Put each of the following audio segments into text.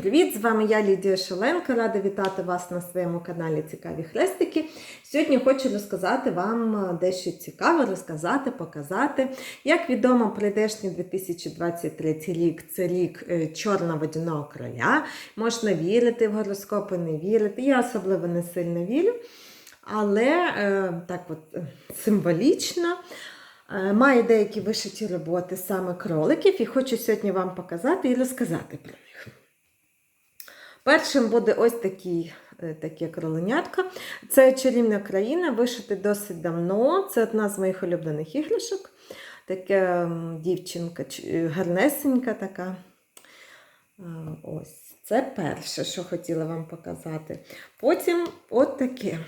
Привіт! З вами я Лідія Шоленко. Рада вітати вас на своєму каналі Цікаві Хрестики. Сьогодні хочу розказати вам дещо цікаве, розказати, показати. Як відомо, прийдешній 2023 рік це рік е, чорного водяного кроля. Можна вірити в гороскопи, не вірити. Я особливо не сильно вірю, але е, так от е, символічно. Е, Маю деякі вишиті роботи саме кроликів і хочу сьогодні вам показати і розказати про них. Першим буде ось такий, е, таке кроленятко. Це чарівна країна, вишити досить давно. Це одна з моїх улюблених іграшок. Таке дівчинка е, гарнесенька така. Е, Ось це перше, що хотіла вам показати. Потім от таке.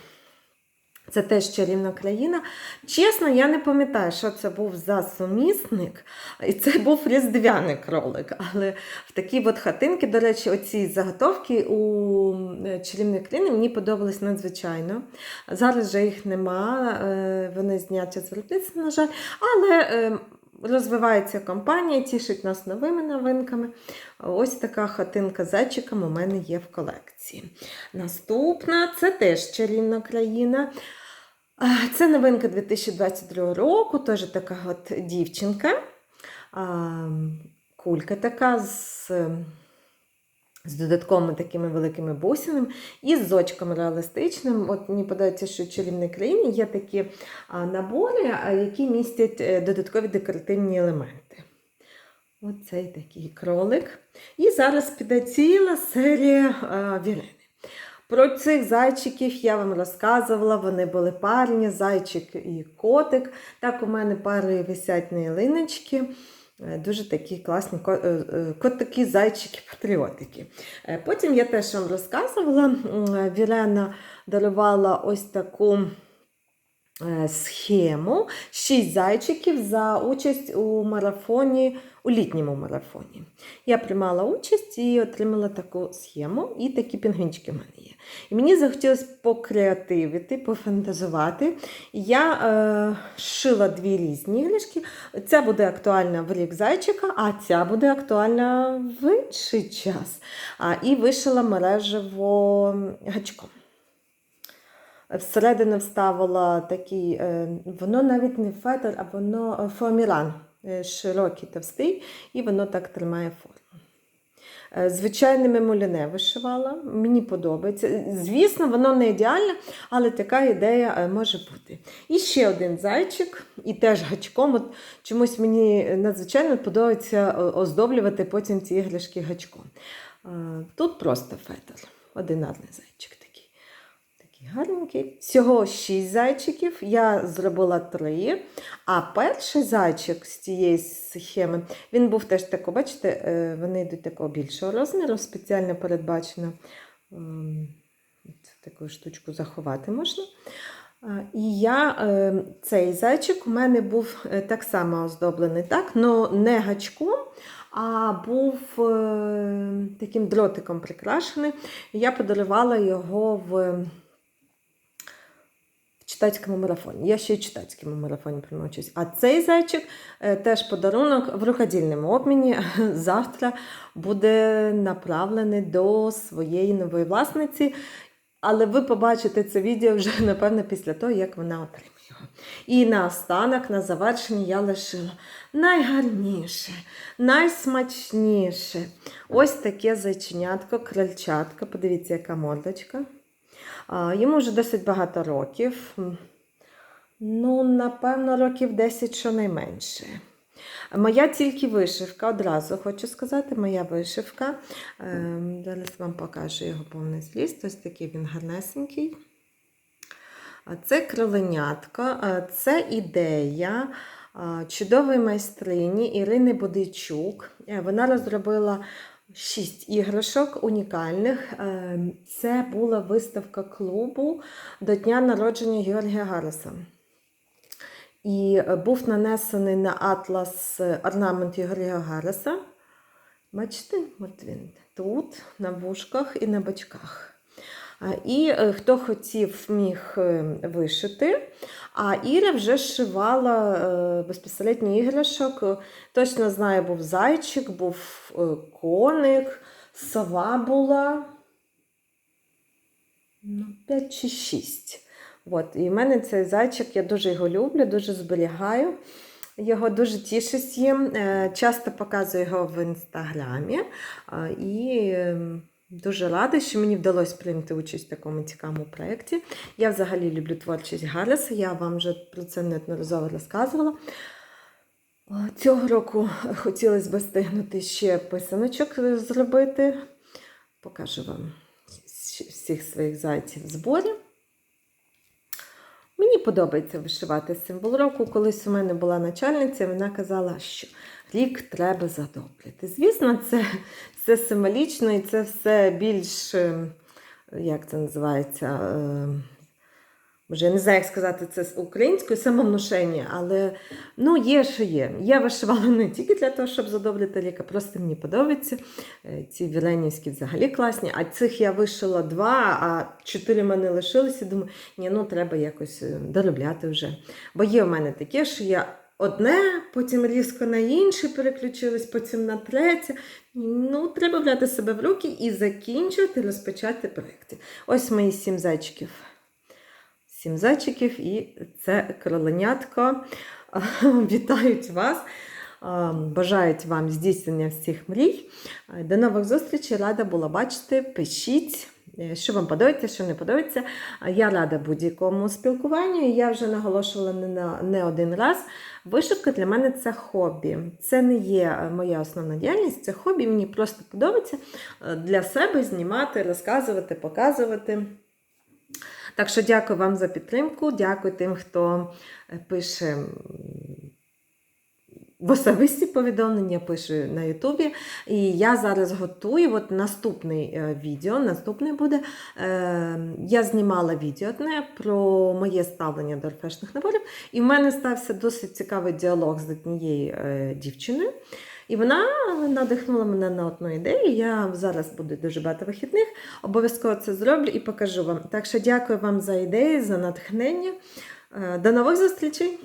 Це теж чарівна країна. Чесно, я не пам'ятаю, що це був за сумісник. І це був різдвяний кролик. Але в такій от хатинки, до речі, оці заготовки у е, чарівної країни мені подобались надзвичайно. Зараз же їх нема, е, вони зняті з виробництва, на жаль. Але е, розвивається компанія, тішить нас новими новинками. Ось така хатинка з зайчиком у мене є в колекції. Наступна це теж чарівна країна. Це новинка 2022 року, теж така от дівчинка. Кулька така з, з додатковими такими великими бусинами і з зочком реалістичним. От мені подобається, що в чарівній країні є такі набори, які містять е, додаткові декоративні елементи. Оцей такий кролик. І зараз піде ціла серія вірени. Про цих зайчиків я вам розказувала, вони були парні, зайчик і котик. Так у мене пари висять на ялиночки. Е, Дуже такі класні е, е, котики, зайчики, патріотики. Потім я теж вам розказувала, Вірена дарувала ось таку схему. Шість зайчиків за участь у марафоні, у літньому марафоні. Я приймала участь і отримала таку схему, і такі пінгвінчики в мене є. І мені захотілося покреативити, пофантазувати. Я е, шила дві різні іграшки. Ця буде актуальна в рік зайчика, а ця буде актуальна в інший час. А, і вишила мережево гачком. Всередину вставила такий, е, воно навіть не фетр, а воно е, фоаміран, е, широкий товстий, і воно так тримає форму. Звичайними муліне вишивала, мені подобається. Звісно, воно не ідеальне, але така ідея може бути. І ще один зайчик, і теж гачком. От чомусь мені надзвичайно подобається оздоблювати потім ці іграшки гачком. Тут просто фетр, одинарний зайчик такий. Такий гарненький. Всього 6 зайчиків. Я зробила 3. А перший зайчик з цієї схеми, він був теж тако, бачите, е, вони йдуть такого більшого розміру, спеціально передбачено ем, таку штучку заховати можна. І я, е, цей зайчик у мене був е, так само оздоблений, так, но не гачком, а був таким дротиком прикрашений. Я подарувала його в читацькому марафоні. Я ще й читацькому марафоні приймаю участь. А цей зайчик е, теж подарунок в рукодільному обміні завтра буде направлений до своєї нової власниці. Але ви побачите це відео вже, напевно, після того, як вона отримає його. І наостанок, на завершення, я лишила найгарніше, найсмачніше. Ось таке зайченятко, крольчатко. Подивіться, яка мордочка. Йому вже досить багато років. Ну, напевно, років 10 щонайменше. Моя тільки вишивка, одразу хочу сказати, моя вишивка. Ем, Зараз вам покажу його повний зліст. Ось такий він гарнесенький. Це кроленятко, це ідея чудової майстрині Ірини Будичук. Е, Вона розробила шість іграшок унікальних. Е, Це була виставка клубу до дня народження Георгія Гареса. І е, був нанесений на атлас е, орнамент Георгія Гареса. Бачите, от він тут, на вушках і на бочках. І е, хто хотів, міг е, вишити. А Іра вже зшивала е, безпосередньо іграшок. Точно знаю, був зайчик, був коник, сова була ну, 5 чи 6. От, і в мене цей зайчик, я дуже його люблю, дуже зберігаю. Його дуже тішусь їм. Часто показую його в інстаграмі. І ем, дуже рада, що мені вдалося прийняти участь в такому цікавому проєкті. Я взагалі люблю творчість Галіса, я вам вже про це неодноразово розказувала. Цього року хотілося б встигнути ще писаночок зробити. Покажу вам всіх своїх зайців в зборі. Мені подобається вишивати символ року. Колись у мене була начальниця, вона казала, що рік треба задобрити. Звісно, це, це символічно і це все більш, е, як це називається, е, я не знаю, як сказати це з українською самовнушення, але ну, є, що є. Я вишивала не тільки для того, щоб задобрити ліка, просто мені подобається. Е, Ці віленівські взагалі класні. А цих я вишила два, а чотири в мене лишилися. Думаю, ні, ну треба якось доробляти вже. Бо є в мене таке, що я одне, потім різко на інше переключилась, потім на третє. Ну, треба брати себе в руки і закінчувати, розпочати проекти. Ось мої сім зайчиків сім зайчиків і це кроленятко. Вітають вас, бажають вам здійснення всіх мрій. До нових зустрічей, рада була бачити. Пишіть, що вам подобається, що не подобається. Я рада будь-якому спілкуванню. Я вже наголошувала не, не один раз. Вишивка для мене це хобі. Це не є моя основна діяльність, це хобі. Мені просто подобається е, для себе знімати, розказувати, показувати. Так що дякую вам за підтримку. Дякую тим, хто е, пише в особисті повідомлення, пише на Ютубі. І я зараз готую от наступний е, відео. Наступний буде. Е, я знімала відео одне про моє ставлення до орфешних наборів. І в мене стався досить цікавий діалог з однією е, дівчиною. І вона надихнула мене на одну ідею. Я зараз буде дуже багато вихідних. Обов'язково це зроблю і покажу вам. Так що дякую вам за ідеї, за натхнення. До нових зустрічей!